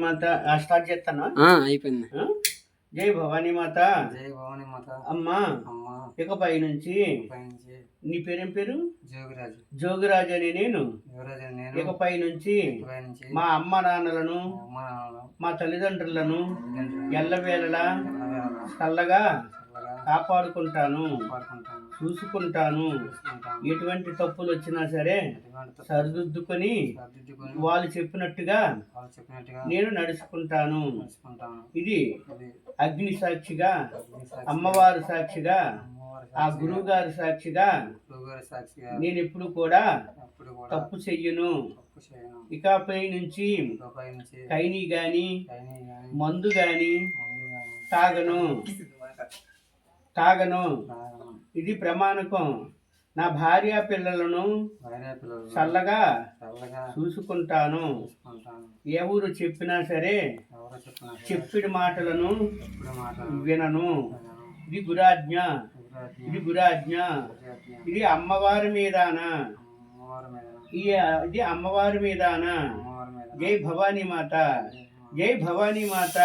మాత ఆ, స్టార్ట్ చేస్తాను? ఆ, అయిపోయింది? జై భవానీ మాత. జై భవాని మాత. అమ్మా. అమ్మ. ఇకపై నుంచి నీ పేరేం పేరు? జోగిరాజు. జోగిరాజు అని నేను. ఇకపై నుంచి మా అమ్మ నాన్నలను మా తల్లిదండ్రులను తల్లిదండ్రులు ఎల్లవేళలా చల్లగా కాపాడుకుంటాను పాడుకుంటాను చూసుకుంటాను. ఎటువంటి తప్పులు వచ్చినా సరే సరిదిద్దుకొని వాళ్ళు చెప్పినట్టుగా నేను నడుచుకుంటాను. ఇది అగ్ని సాక్షిగా అమ్మవారి సాక్షిగా ఆ గురువు గారి సాక్షిగా నేను ఎప్పుడు కూడా తప్పు చెయ్యను. ఇకపై నుంచి కైని గాని మందు గాని తాగను. తాగను. ఇది ప్రమాణకం. నా భార్య పిల్లలను చల్లగా చూసుకుంటాను. ఎవరు చెప్పినా సరే చెప్పిన చెప్పిడి మాటలను వినను. ఇది గురాజ్ఞ. ఇది గురాజ్ఞ. ఇది అమ్మవారి మీదాన? ఇది అమ్మవారి మీదాన? జై భవానీ మాత. జై భవానీ మాత.